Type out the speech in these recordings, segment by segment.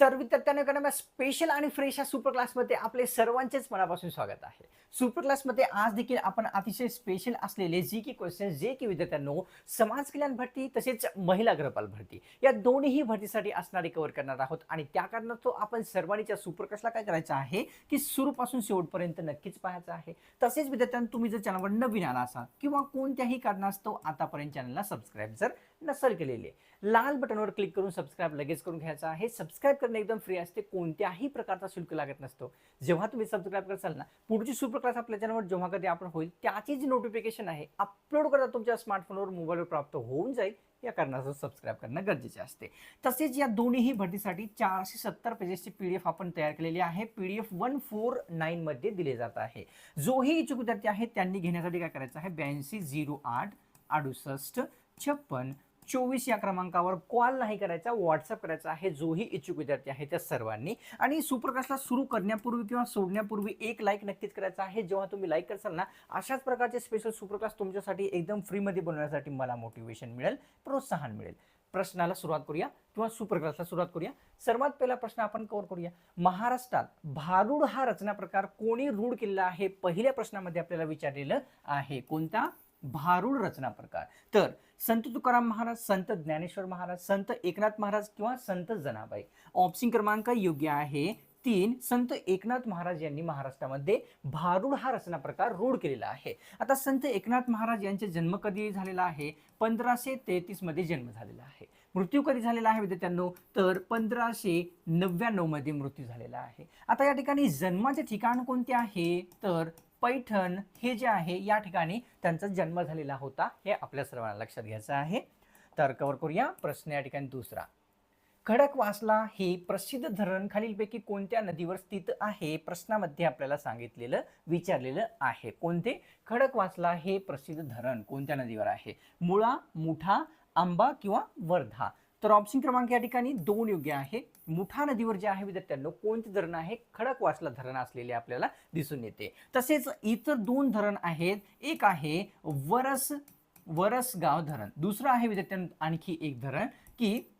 तर विद्यार्थ्यांना स्पेशल आणि फ्रेश या सुपर क्लासमध्ये आपले सर्वांचेच मनापासून स्वागत आहे. सुपर क्लासमध्ये आज देखील आपण अतिशय स्पेशल असलेले जी की क्वेश्चन जे की विद्यार्थ्यांनो समाज कल्याण भरती तसेच महिला गृहपाल भरती या दोन्हीही भरतीसाठी असणारे कव्हर करणार आहोत. आणि त्या कारणास्तव आपण सर्वांनी त्या सुपर क्लासला काय करायचं आहे की सुरूपासून शेवटपर्यंत नक्कीच पाहायचं आहे. तसेच विद्यार्थ्यांनो तुम्ही जर चॅनलवर नवीन आला असाल किंवा कोणत्याही कारणास्तव आतापर्यंत चॅनलला सबस्क्राईब जर नसल केलेली आहे. लाल बटनवर क्लिक करून सबस्क्राईब लगेच करून घ्यायचं आहे. सबस्क्राईब करणं एकदम फ्री असते. कोणत्याही प्रकारचा शुल्क लागत नसतो. जेव्हा तुम्ही सबस्क्राईब करसाल ना पुढची सुपर आपल्या चॅनलवर जेव्हा कधी आपण होईल त्याची जी नोटिफिकेशन आहे अपलोड करता तुमच्या स्मार्टफोनवर मोबाईलवर प्राप्त होऊन जाईल. या कारणास्तव सबस्क्राईब करणं गरजेचे असते. तसेच या दोन्हीही भरतीसाठी चारशे सत्तर पेजेसची पी डी एफ आपण तयार केलेली आहे. P D F one four नाईनमध्ये दिले जात आहे. जोही इच्छुक विद्यार्थी आहे त्यांनी घेण्यासाठी काय करायचं आहे? ब्याऐंशी झिरो आठ अडुसष्ट छप्पन चोवीस या क्रमांकावर कॉल नाही करायचा व्हॉट्सअप करायचा आहे जोही इच्छुक विद्यार्थी आहे त्या सर्वांनी. आणि सुप्रकाशला सुरू करण्यापूर्वी किंवा सोडण्यापूर्वी एक लाईक नक्कीच करायचा आहे. जेव्हा तुम्ही लाईक करसाल ना अशाच प्रकारचे स्पेशल सुप्रकाश तुमच्यासाठी एकदम फ्रीमध्ये बनवण्यासाठी मला मोटिवेशन मिळेल प्रोत्साहन मिळेल. प्रश्नाला सुरुवात करूया किंवा सुप्रकाशला सुरुवात करूया. सर्वात पहिला प्रश्न आपण कव्हर करूया. महाराष्ट्रात भारूड हा रचना प्रकार कोणी रूढ केलेला आहे? पहिल्या प्रश्नामध्ये आपल्याला विचारलेलं आहे कोणता? भारूड रचना प्रकार. तर संत तुकाराम महाराज संत ज्ञानेश्वर महाराज संत एकनाथ महाराज किंवा संत जनाबाई. ऑप्शन क्रमांक योग्य आहे तीन. संत एकनाथ महाराज यांनी महाराष्ट्रामध्ये भारूड हा रचना प्रकार रूढ केलेला आहे. आता संत एकनाथ महाराज यांचा जन्म कधी झालेला आहे? पंधराशे तेहतीसमध्ये जन्म झालेला आहे. मृत्यू कधी झालेला आहे विद्यार्थ्यांनो? तर पंधराशे नव्याण्णवमध्ये मृत्यू झालेला आहे. आता या ठिकाणी जन्माचे ठिकाण कोणते आहे? तर पैठण हे जे आहे या ठिकाणी त्यांचा जन्म झालेला होता. हे आपल्या सर्वांना लक्षात घ्यायचं आहे. तर कवर करूया. प्रश्न या ठिकाणी दुसरा. खडकवासला हे प्रसिद्ध धरण खालीलपैकी कोणत्या नदीवर स्थित आहे? प्रश्नामध्ये आपल्याला सांगितलेलं विचारलेलं आहे. कोणते? खडकवासला हे प्रसिद्ध धरण कोणत्या नदीवर आहे? मुळा मुठा आंबा किंवा वर्धा. तर ऑप्शन क्रमांक या ठिकाणी दोन योग्य आहे. मुठा नदीवर जे आहे विद्यार्थ्यांनो कोणते धरण आहे? खडकवासला धरण असलेले आपल्याला दिसून येते. तसेच इतर दोन धरण आहेत. एक आहे वरस वरसगाव धरण. दुसरं आहे विद्यार्थ्यांनो आणखी एक धरण की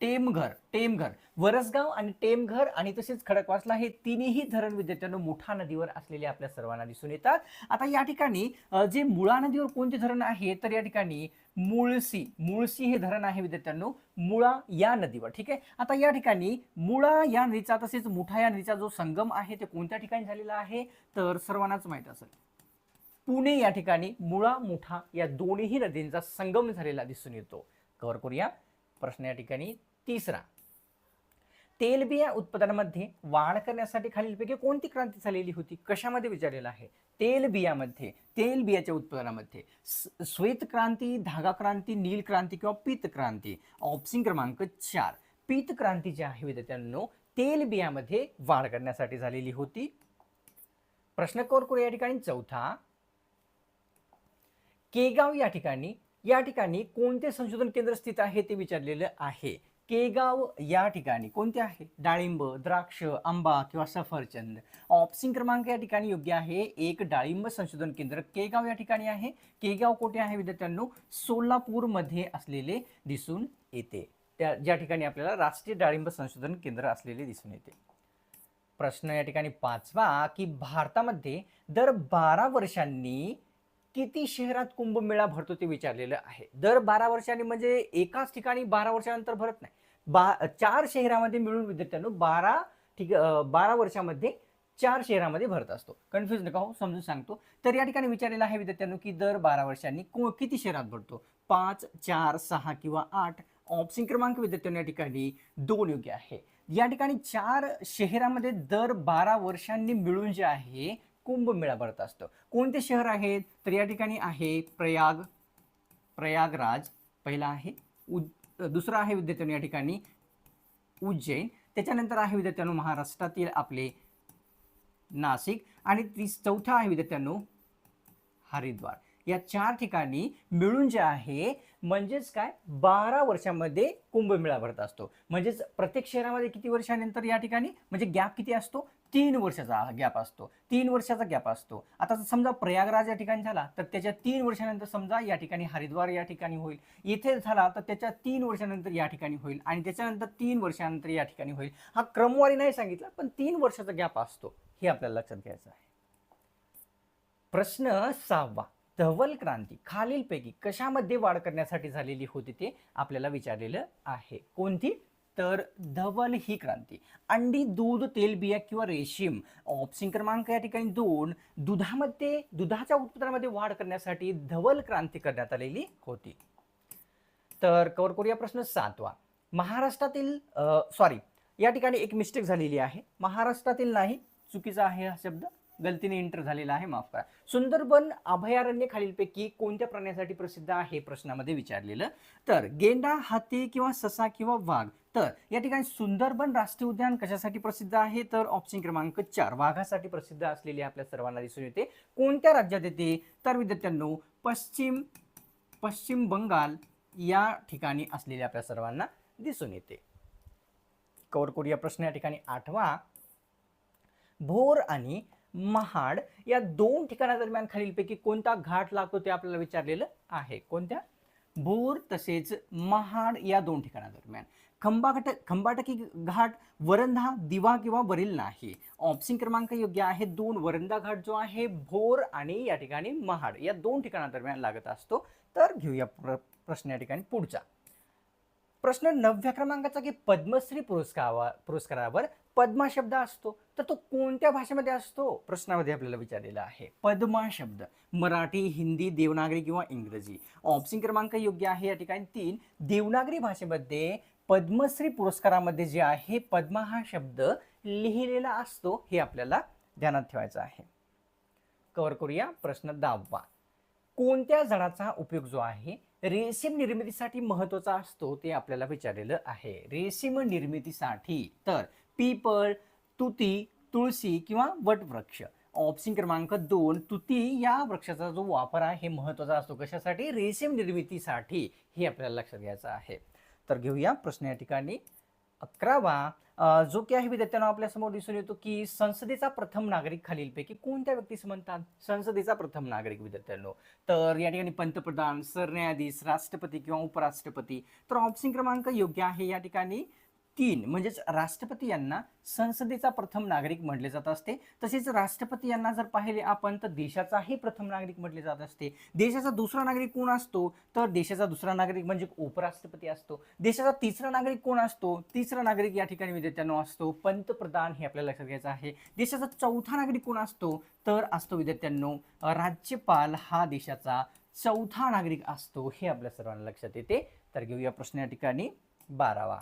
टेमघर टेमघर. वरसगाव आणि टेमघर आणि तसेच खडकवासला हे तिन्ही धरण विद्यार्थ्यांनो मुठा नदीवर असलेले आपल्या सर्वांना दिसून येतात. आता या ठिकाणी जे मुळा नदीवर कोणते धरण आहे तर या ठिकाणी मुळसी मुळसी हे धरण आहे विद्यार्थ्यांनो मुळा या नदीवर ठीक आहे? आता या ठिकाणी मुळा या नदीचा तसेच मुठा या नदीचा जो संगम आहे ते कोणत्या ठिकाणी झालेला आहे? तर सर्वांनाच माहीत असेल. पुणे या ठिकाणी मुळा मुठा या दोन्ही नदींचा संगम झालेला दिसून येतो. कव्हर करूया. प्रश्न या ठिकाणी तिसरा तेलबिया उत्पादनामध्ये वाढ करण्यासाठी खालीलपैकी कोणती क्रांती झालेली होती? कशामध्ये विचारलेलं आहे? तेलबियामध्ये तेलबियाच्या उत्पादनामध्ये. श्वेत क्रांती धागा क्रांती नील क्रांती किंवा पीत क्रांती. ऑप्शन क्रमांक चार. पीत क्रांती जी आहे विद्यार्थ्यांनो तेलबियामध्ये वाढ करण्यासाठी झालेली होती. प्रश्न कोर करू या ठिकाणी. चौथा केगाव या ठिकाणी या ठिकाणी कोणते संशोधन केंद्र स्थित आहे ते विचारलेलं आहे? केगाव या ठिकाणी कोणते आहे? डाळिंब द्राक्ष आंबा किंवा सफरचंद. ऑप्शन क्रमांक या ठिकाणी योग्य आहे. एक डाळिंब संशोधन केंद्र केगाव या ठिकाणी आहे. केगाव कोठे आहे विद्यार्थ्यांनो? सोलापूरमध्ये असलेले दिसून येते. त्या ज्या ठिकाणी आपल्याला राष्ट्रीय डाळिंब संशोधन केंद्र असलेले दिसून येते. प्रश्न या ठिकाणी पाचवा की भारतामध्ये दर बारा वर्षांनी किती शहरात कुंभमेळा भरतो ते विचारलेलं आहे. दर बारा वर्षांनी म्हणजे एकाच ठिकाणी बारा वर्षानंतर भरत नाही. बा चार शहरामध्ये मिळून विद्यार्थ्यांनो बारा ठीक बारा वर्षामध्ये चार शहरामध्ये भरत असतो. कन्फ्युज नका हो समजून सांगतो. तर या ठिकाणी विचारलेलं आहे विद्यार्थ्यांनो की दर बारा वर्षांनी को किती शहरात भरतो? पाच चार सहा किंवा आठ. ऑप्शन क्रमांक विद्यार्थ्यांनो या ठिकाणी दोन योग्य आहे. या ठिकाणी चार शहरामध्ये दर बारा वर्षांनी मिळून जे आहे कुंभमेळा भरत असतो. कोणते शहर आहेत? तर या ठिकाणी आहे प्रयाग प्रयागराज. पहिला आहे उ दुसरा आहे विद्यार्थ्यांनो या ठिकाणी उज्जैन. त्याच्यानंतर आहे विद्यार्थ्यांनो महाराष्ट्रातील आपले नाशिक. आणि तीस चौथा आहे विद्यार्थ्यांनो हरिद्वार. या चार ठिकाणी मिळून जे आहे म्हणजेच काय? बारा वर्षामध्ये कुंभमेळा भरत असतो. म्हणजेच प्रत्येक शहरामध्ये किती वर्षानंतर या ठिकाणी? म्हणजे गॅप किती असतो? तीन वर्षाचा गॅप असतो. तीन वर्षाचा गॅप असतो. आता समजा प्रयागराज या ठिकाणी झाला तर त्याच्या तीन वर्षानंतर समजा या ठिकाणी हरिद्वार या ठिकाणी होईल. इथे झाला तर त्याच्या तीन वर्षानंतर या ठिकाणी होईल आणि त्याच्यानंतर तीन वर्षानंतर या ठिकाणी होईल. हा क्रमवारी नाही सांगितला पण तीन वर्षाचा गॅप असतो. हे आपल्याला लक्षात घ्यायचं आहे. प्रश्न सहावा. धवल क्रांती खालीलपैकी कशामध्ये वाढ करण्यासाठी झालेली होती ते आपल्याला विचारलेलं आहे. कोणती? तर धवल ही क्रांती. अंडी दूध तेलबिया किंवा रेशीम ऑप्शन क्रमांक या ठिकाणी दोन दुधामध्ये दुधाच्या उत्पादनामध्ये वाढ करण्यासाठी धवल क्रांती करण्यात आलेली होती. तर कवर करूया प्रश्न सातवा. महाराष्ट्रातील सॉरी या ठिकाणी एक मिस्टेक झालेली आहे. महाराष्ट्रातील नाही चुकीचा आहे हा शब्द. गलतीने इंटर झालेला आहे माफ करा. सुंदरबन अभयारण्य खालीलपैकी कोणत्या प्राण्यासाठी प्रसिद्ध आहे प्रश्नामध्ये विचारलेलं. तर गेंडा हाती किंवा ससा किंवा वाघ तर या ठिकाणी सुंदरबन राष्ट्रीय उद्यान कशासाठी प्रसिद्ध आहे? तर ऑप्शन क्रमांक चार वाघासाठी प्रसिद्ध असलेले आपल्या सर्वांना दिसून येते. कोणत्या राज्यात येते? तर विद्यार्थ्यांनो पश्चिम पश्चिम बंगाल या ठिकाणी असलेले आपल्या सर्वांना दिसून येते. कवर करूया प्रश्न या ठिकाणी आठवा. भोर आणि महाड या दोन ठिकाणादरम्यान खालीलपैकी कोणता घाट लागतो ते आपल्याला विचारलेलं आहे? कोणत्या? भोर तसेच महाड या दोन ठिकाणादरम्यान. खंबाघट खंबाटकी घाट वरंधा दिवा किंवा वरील नाही. ऑप्शन क्रमांक योग्य आहे दोन. वरंधा घाट जो आहे भोर आणि या ठिकाणी महाड. या दोन ठिकाणादरम्यान लागत असतो. तर घेऊया प्र प्रश्न या ठिकाणी पुढचा. प्रश्न नवव्या क्रमांकाचा की पद्मश्री पुरस्कारावर पुरस्कारावर पद्मा शब्द असतो. तर तो कोणत्या भाषेमध्ये असतो? प्रश्नामध्ये आपल्याला विचारलेला आहे. पद्मा शब्द. मराठी हिंदी देवनागरी किंवा इंग्रजी. ऑप्शन क्रमांक योग्य आहे या ठिकाणी तीन. देवनागरी भाषेमध्ये पद्मश्री पुरस्कारामध्ये जे आहे पद्मा हा शब्द लिहिलेला असतो हे आपल्याला ध्यानात ठेवायचं आहे. कव्हर करूया प्रश्न दहावा. कोणत्या झाडाचा उपयोग जो आहे रेशीम निर्मितीसाठी महत्त्वाचा असतो ते आपल्याला विचारलेलं आहे. रेशीम निर्मितीसाठी तर पीपळ तुती तुळशी किंवा वटवृक्ष. ऑप्शन क्रमांक दोन तुती या वृक्षाचा जो वापर आहे हे महत्त्वाचा असतो. कशासाठी? रेशीम निर्मितीसाठी हे आपल्याला लक्षात घ्यायचं आहे. तर घेऊया प्रश्न या ठिकाणी. अकरावा जो की आहे विद्यार्थ्यांना आपल्यासमोर दिसून येतो की संसदेचा प्रथम नागरिक खालीलपैकी कोणत्या व्यक्तीस म्हणतात? संसदेचा प्रथम नागरिक विद्यार्थ्यांनो. तर या ठिकाणी पंतप्रधान सरन्यायाधीश राष्ट्रपती किंवा उपराष्ट्रपती. तर ऑप्शन क्रमांक योग्य आहे या ठिकाणी. तीन म्हणजेच राष्ट्रपती यांना संसदेचा प्रथम नागरिक म्हटले जात असते. तसेच राष्ट्रपती यांना जर पाहिले आपण तर देशाचाही प्रथम नागरिक म्हटले जात असते. देशाचा दुसरा नागरिक कोण असतो? तर देशाचा दुसरा नागरिक म्हणजे उपराष्ट्रपती असतो. देशाचा तिसरा नागरिक कोण असतो? तिसरा नागरिक या ठिकाणी विद्यार्थ्यांनो असतो. पंतप्रधान हे आपल्याला लक्षात घ्यायचं आहे. देशाचा चौथा नागरिक कोण असतो? तर असतो विद्यार्थ्यांनो राज्यपाल हा देशाचा चौथा नागरिक असतो. हे आपल्या सर्वांना लक्षात येते. तर घेऊया प्रश्न या ठिकाणी बारावा.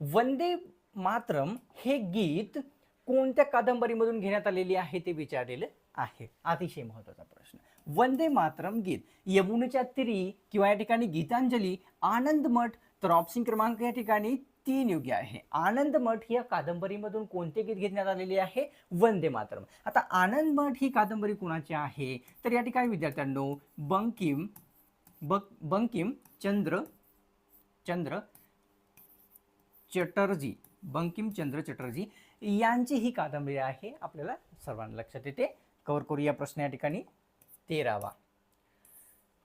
वंदे मातरम हे गीत कोणत्या कादंबरीमधून घेण्यात आलेले आहे ते विचारलेलं आहे. अतिशय महत्त्वाचा प्रश्न. वंदे मातरम गीत यमुनेच्या तिरी किंवा या ठिकाणी गीतांजली आनंद मठ तर ऑप्शन क्रमांक या ठिकाणी तीन योग्य आहे. आनंद मठ या कादंबरीमधून कोणते गीत घेण्यात आलेले आहे? वंदे मातरम. आता आनंद मठ ही कादंबरी कुणाची आहे? तर या ठिकाणी विद्यार्थ्यांनो बंकिम बक बंकिम चंद्र चंद्र चटर्जी बंकिमचंद्र चटर्जी यांची ही कादंबरी आहे. आपल्याला सर्वांना लक्षात येते. कवर करूया प्रश्न या ठिकाणी. तेरावा.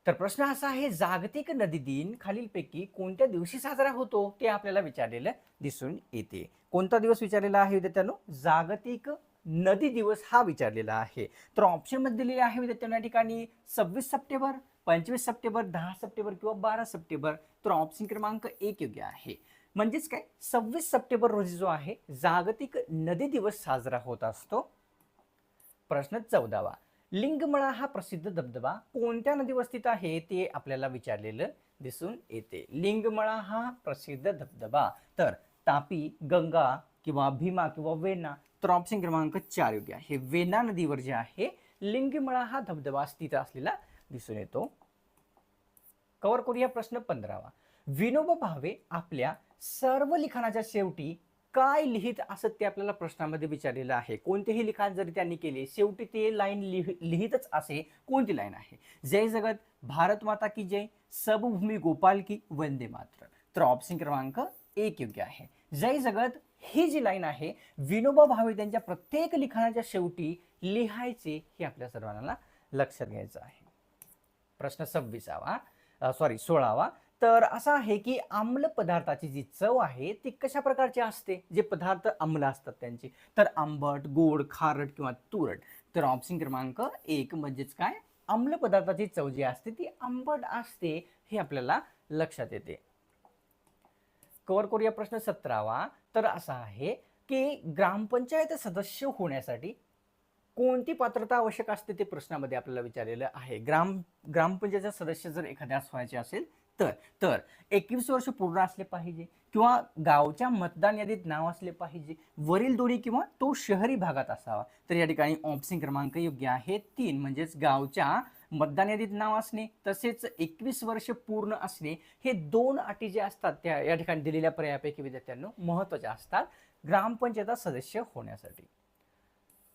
तर प्रश्न असा आहे जागतिक नदी दिन खालीलपैकी कोणत्या दिवशी साजरा होतो? ते आपल्याला विचारलेलं दिसून येते. कोणता दिवस विचारलेला आहे विद्यार्थ्यांनो? जागतिक नदी दिवस हा विचारलेला आहे. तर ऑप्शनमध्ये दिलेले आहे विद्यार्थ्यांना या ठिकाणी सव्वीस सप्टेंबर पंचवीस सप्टेंबर दहा सप्टेंबर किंवा बारा सप्टेंबर. तर ऑप्शन क्रमांक एक योग्य आहे. म्हणजेच काय? सव्वीस सप्टेंबर रोजी जो आहे जागतिक नदी दिवस साजरा होत असतो. प्रश्न चौदावा. लिंगमळा हा प्रसिद्ध धबधबा कोणत्या नदीवर स्थित आहे ते आपल्याला विचारलेलं दिसून येते. लिंगमळा हा प्रसिद्ध धबधबा. तर तापी गंगा किंवा भीमा किंवा वेना तर ऑप्शन क्रमांक चार योग्य आहे. वेना नदीवर जे आहे लिंगमळा हा धबधबा स्थित असलेला दिसून येतो. कवर करूया प्रश्न पंधरावा. विनोबा भावे आपल्या सर्व लिखाणाच्या शेवटी काय लिहित असत ते आपल्याला प्रश्नामध्ये विचारलेलं आहे? कोणतेही लिखाण जरी त्यांनी केले शेवटी ते लाईन लिह लिहितच असे कोणती लाईन आहे? जय जगत भारत माता की जय सबभूमी गोपाल की वंदे मात्र तर ऑप्शन क्रमांक एक योग्य आहे. जय जगत ही जी लाईन आहे विनोबा भावे त्यांच्या प्रत्येक लिखाणाच्या शेवटी लिहायचे हे आपल्या सर्वांना लक्षात घ्यायचं आहे. प्रश्न सव्वीसावा सॉरी सोळावा. तर असा आहे की आम्ल पदार्थाची जी चव आहे ती कशा प्रकारची असते? जे पदार्थ आम्ल असतात त्यांची. तर आंबट गोड खारट किंवा तुरट. तर ऑप्शन क्रमांक एक म्हणजेच काय? आम्ल पदार्थाची चव जी असते ती आंबट असते हे आपल्याला लक्षात येते. कवर करूया प्रश्न सतरावा. तर असा आहे की ग्रामपंचायत सदस्य होण्यासाठी कोणती पात्रता आवश्यक असते ते प्रश्नामध्ये आपल्याला विचारलेलं आहे. ग्राम ग्रामपंचायतचा सदस्य जर एखाद्यास व्हायचे असेल तर तर एकवीस वर्ष पूर्ण असले पाहिजे किंवा गावच्या मतदान यादीत नाव असले पाहिजे वरील दोन्ही किंवा तो शहरी भागात असावा. तर या ठिकाणी ऑप्शन क्रमांक योग्य आहे तीन म्हणजेच गावच्या मतदान यादीत नाव असणे तसेच एकवीस वर्ष पूर्ण असणे हे दोन अटी जे असतात त्या या ठिकाणी दिलेल्या पर्यायापैकी विद्यार्थ्यांना महत्त्वाच्या असतात ग्रामपंचायत सदस्य होण्यासाठी.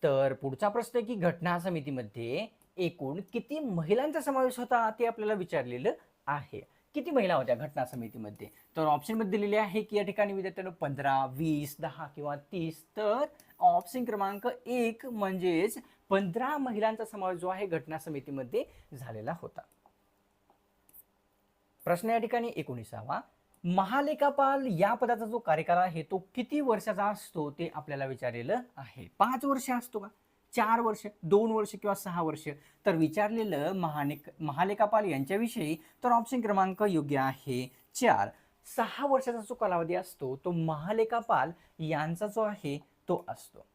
तर पुढचा प्रश्न आहे की घटना समितीमध्ये एकूण किती महिलांचा समावेश होता ते आपल्याला विचारलेलं आहे. किती महिला होत्या घटना समितीमध्ये? तर ऑप्शनमध्ये दिलेले आहे की या ठिकाणी विद्यार्थ्यांनो पंधरा वीस दहा किंवा तीस तर ऑप्शन क्रमांक एक म्हणजेच पंधरा महिलांचा समावेश जो आहे घटना समितीमध्ये झालेला होता. प्रश्न या ठिकाणी एकोणीसावा. महालेखापाल या पदाचा जो कार्यकाळ आहे तो किती वर्षाचा असतो ते आपल्याला विचारलेलं आहे. पाच वर्ष असतो का? चार वर्ष दोन वर्ष किंवा सहा वर्ष. तर विचारलेलं महालेख महालेखापाल यांच्याविषयी तर ऑप्शन क्रमांक योग्य आहे चार. सहा वर्षाचा जो कालावधी असतो तो महालेखापाल यांचा जो आहे तो असतो.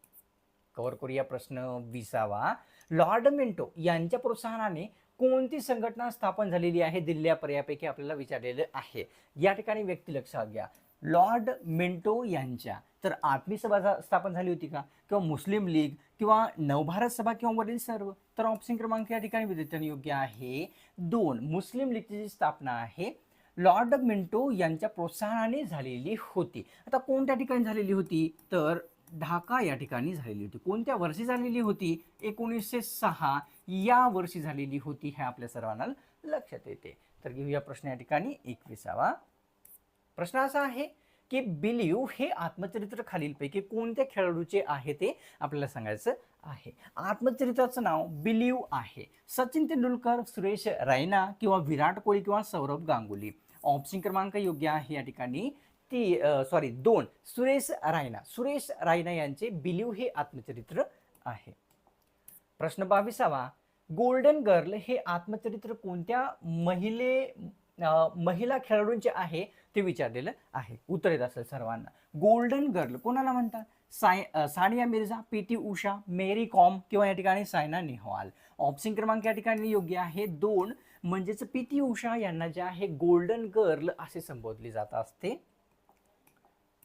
कव्हर करूया प्रश्न विसावा. लॉर्ड मिंटो यांच्या प्रोत्साहनाने कोणती संघटना स्थापन झालेली आहे? दिल्ली पर्यायापैकी आपल्याला विचारलेलं आहे. या ठिकाणी व्यक्ती लक्षात घ्या. लॉर्ड मिंटो यांच्या तर आत्मी सभा स्थापन झाली होती का? किंवा मुस्लिम लीग किंवा नवभारत सभा किंवा वरील सर्व तर ऑप्शन क्रमांक या ठिकाणी विद्यार्थ्यांनी योग्य आहे. दोन मुस्लिम लीगची स्थापना आहे. लॉर्ड मिंटो यांच्या प्रोत्साहनाने झालेली होती. आता कोणत्या ठिकाणी झालेली होती? तर ढाका या ठिकाणी झालेली होती. कोणत्या वर्षी झालेली होती? एकोणीसशे सहा. या वर्षी झालेली होती हे आपल्या सर्वांना लक्षात येते. तर घेऊया प्रश्न या ठिकाणी एकविसावा. प्रश्न असा आहे की बिलीव हे आत्मचरित्र खालीलपैकी कोणत्या खेळाडूचे आहे ते आपल्याला सांगायचं आहे. आत्मचरित्राचं नाव बिलीव आहे. सचिन तेंडुलकर सुरेश रैना किंवा विराट कोहली किंवा सौरभ गांगुली. ऑप्शन क्रमांक योग्य आहे या ठिकाणी. ती सॉरी दोन सुरेश रायना सुरेश रायना यांचे बिलीव हे आत्मचरित्र आहे. प्रश्न बावीसावा. गोल्डन गर्ल हे आत्मचरित्र कोणत्या महिले आ, महिला खेळाडूंचे आहे? ते विचारलेलं आहे. उत्तर येत असेल सर्वांना. गोल्डन गर्ल कोणाला म्हणतात? साय सानिया मिर्झा पी टी उषा मेरी कॉम किंवा या ठिकाणी सायना नेहवाल. ऑप्शन क्रमांक या ठिकाणी योग्य आहे. दोन म्हणजेच पी टी उषा यांना जे आहे गोल्डन गर्ल असे संबोधले जात असते.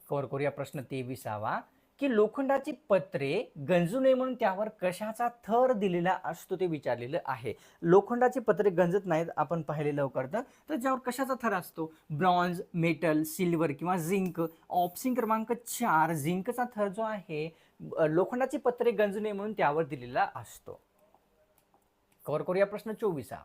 कवर करूया प्रश्न तेविसावा. की लोखंडाची पत्रे गंजू नये म्हणून त्यावर कशाचा थर दिलेला असतो ते विचारलेलं आहे. लोखंडाची पत्रे गंजत नाहीत आपण पाहिले लवकर तर. तर ज्यावर कशाचा थर असतो? ब्रॉन्झ मेटल सिल्वर किंवा झिंक. ऑप्शन क्रमांक चार झिंकचा थर जो आहे लोखंडाची पत्रे गंजू नये म्हणून त्यावर दिलेला असतो. कवर करूया प्रश्न चोवीसा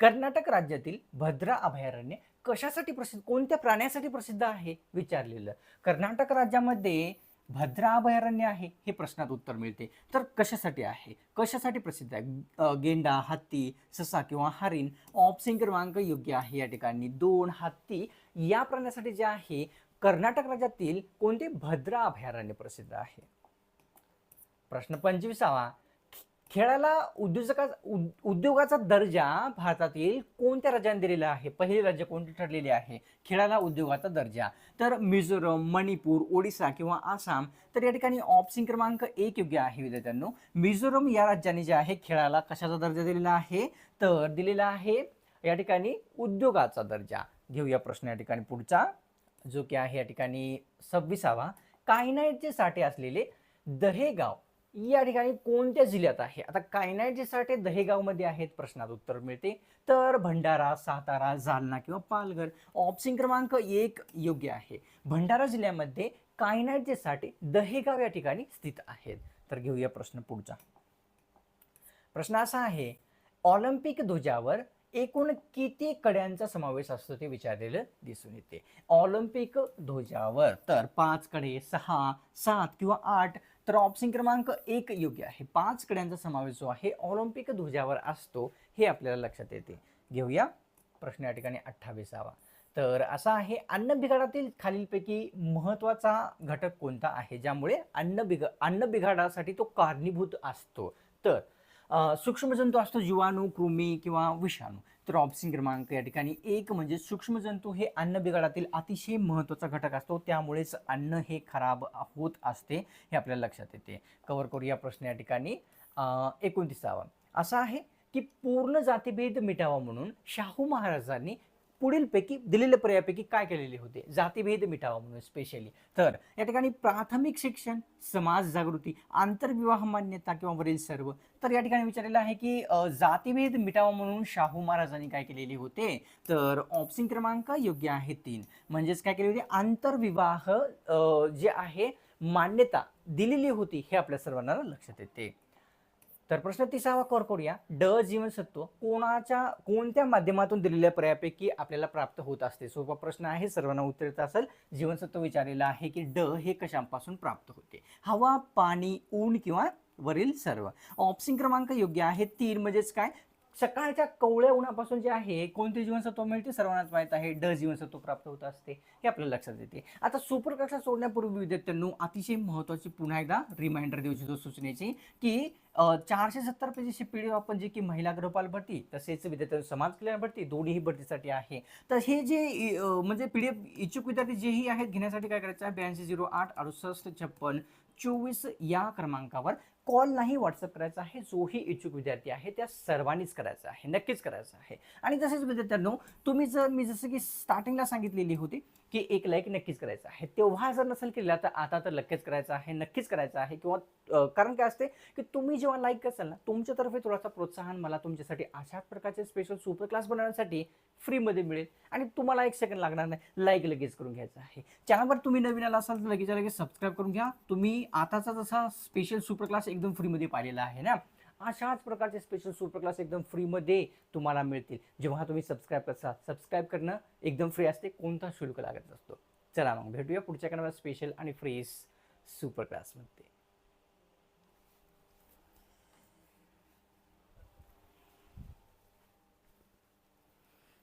कर्नाटक राज्यातील भद्रा अभयारण्य कशासाठी प्रसिद्ध कोणत्या प्राण्यासाठी प्रसिद्ध आहे? विचारलेलं. कर्नाटक राज्यामध्ये भद्रा अभयारण्य आहे हे प्रश्नात उत्तर मिळते. तर कशासाठी आहे? कशासाठी प्रसिद्ध आहे? गेंडा हत्ती ससा किंवा हरिण? ऑप्शन क्रमांक योग्य आहे या ठिकाणी. दोन हत्ती या प्राण्यासाठी जे आहे कर्नाटक राज्यातील कोणते भद्रा अभयारण्य प्रसिद्ध आहे? प्रश्न पंचवीसावा. खेळाला उद्योजका उद- उद्योगाचा दर्जा भारतातील कोणत्या राज्याने दिलेला आहे? पहिले राज्य कोणते ठरलेले आहे? खेळाला उद्योगाचा दर्जा. तर मिझोरम मणिपूर ओडिसा किंवा आसाम तर या ठिकाणी ऑप्शन क्रमांक एक योग्य आहे विद्यार्थ्यांनो. मिझोरम या राज्याने जे आहे खेळाला कशाचा दर्जा दिलेला आहे? तर दिलेला आहे या ठिकाणी उद्योगाचा दर्जा. घेऊया प्रश्न या ठिकाणी पुढचा जो की आहे या ठिकाणी सव्वीसावा. कायनाईटचे साठे असलेले दहेगाव या ठिकाणी कोणत्या जिल्ह्यात आहे? आता कायनाईट साठे दहेगावमध्ये आहेत प्रश्नात उत्तर मिळते. तर भंडारा सातारा जालना किंवा पालघर ऑप्शन क्रमांक एक योग्य आहे. भंडारा जिल्ह्यामध्ये कायनाईटचे साठे दहेगाव या ठिकाणी स्थित आहेत. तर घेऊया प्रश्न पुढचा. प्रश्न असा आहे ऑलिम्पिक ध्वजावर एकूण किती कड्यांचा समावेश असतो ते विचारलेलं दिसून येते. ऑलिम्पिक ध्वजावर तर पाच कडे सहा सात किंवा आठ तर ऑप्शन क्रमांक एक योग्य आहे. पाच कड्यांचा समावेश जो आहे ऑलिम्पिक ध्वजावर असतो हे आपल्याला लक्षात येते. घेऊया प्रश्न या ठिकाणी अठ्ठावीसावा. तर असा आहे अन्न बिघाडातील खालीलपैकी महत्त्वाचा घटक कोणता आहे? ज्यामुळे अन्न बिघ अन्न बिघाडासाठी तो कारणीभूत असतो. तर सूक्ष्मजंतू असतो जीवाणू कृमी किंवा विषाणू. तर ऑप्शन क्रमांक या ठिकाणी एक म्हणजे सूक्ष्मजंतू हे अन्न बिघाडातील अतिशय महत्त्वाचा घटक असतो. त्यामुळेच अन्न हे खराब होत असते हे आपल्याला लक्षात येते. कव्हर करूया प्रश्न या ठिकाणी. एकोणतीसावा. असा आहे की पूर्ण जातीभेद मिटावा म्हणून शाहू महाराजांनी पुढीलपैकी दिलेल्या पर्यायापैकी काय केलेले होते? जातीभेद मिटावा म्हणून स्पेशली तर या ठिकाणी प्राथमिक शिक्षण समाज जागृती आंतरविवाह मान्यता किंवा वरील सर्व. तर या ठिकाणी विचारलेलं आहे की जातीभेद मिटावा म्हणून शाहू महाराजांनी काय केलेले होते? तर ऑप्शन क्रमांक योग्य आहे तीन. म्हणजेच काय केले होते? आंतरविवाह जे आहे मान्यता दिलेली होती हे आपल्या सर्वांना लक्षात येते. तर प्रश्न तिसावा कर करूया. ड जीवनसत्व कोणाच्या कोणत्या माध्यमातून दिलेल्या पर्यायापैकी आपल्याला प्राप्त होत असते? सोपा प्रश्न आहे सर्वांना उत्तरेचा असेल. जीवनसत्व विचारलेलं आहे की ड हे कशापासून प्राप्त होते? हवा पाणी ऊन किंवा वरील सर्व? ऑप्शन क्रमांक योग्य आहे. तीन म्हणजेच काय? सकाळच्या कवळ्या उन्हापासून जे आहे कोणते जीवनसत्व मिळते? सर्वांनाच माहीत आहे. ड जीवनसत्व प्राप्त होत असते हे आपल्याला लक्षात येते. आता सुपर कक्षा सोडण्यापूर्वी विद्यार्थ्यांनो अतिशय महत्त्वाची पुन्हा एकदा रिमाइंडर देऊ इच्छितो सूचनेची की चारशे सत्तर पेजेसची पी डी आपण जे की महिला गृहपाल भरती तसेच विद्यार्थी समाज कल्याण भरती दोन्हीही भरतीसाठी आहे. तर हे जे म्हणजे पी डी एफ इच्छुक विद्यार्थी जेही आहेत घेण्यासाठी काय करायचं आहे? ब्याऐंशी झिरो आठ अडुसष्ट छप्पन चोवीस या क्रमांकावर कॉल नाही व्हॉट्सअप करायचा आहे जोही इच्छुक विद्यार्थी आहे त्या सर्वांनीच करायचं आहे नक्कीच करायचं आहे. आणि तसेच विद्यार्थ्यांनो तुम्ही जर मी जसं की स्टार्टिंगला सांगितलेली होती की एक लाईक नक्कीच करायचं आहे. तेव्हा जर नसेल केला तर आता तर नक्कीच करायचं आहे नक्कीच करायचं आहे किंवा कारण काय असते की तुम्ही जेव्हा लाईक करसाल ना तुमच्यातर्फे थोडासा प्रोत्साहन मला तुमच्यासाठी अशाच प्रकारचे स्पेशल सुपर क्लास बनवण्यासाठी फ्रीमध्ये मिळेल. आणि तुम्हाला एक सेकंड लागणार नाही लाईक लगेच करून घ्यायचं आहे. चॅनलवर तुम्ही नवीन आला असाल तर लगेच लगेच सबस्क्राईब करून घ्या. तुम्ही आताचा जसा स्पेशल सुपर क्लास एकदम फ्रीमध्ये पाहिलेला आहे ना? अशाच प्रकारचे स्पेशल सुपर क्लास एकदम फ्रीमध्ये तुम्हाला मिळतील. जेव्हा तुम्ही सबस्क्राईब करता सबस्क्राईब करणं एकदम फ्री असते कोणता शुल्क लागत असतो चला मग भेटूया पुढच्या कानावर स्पेशल आणि फ्री सुपर क्लासमध्ये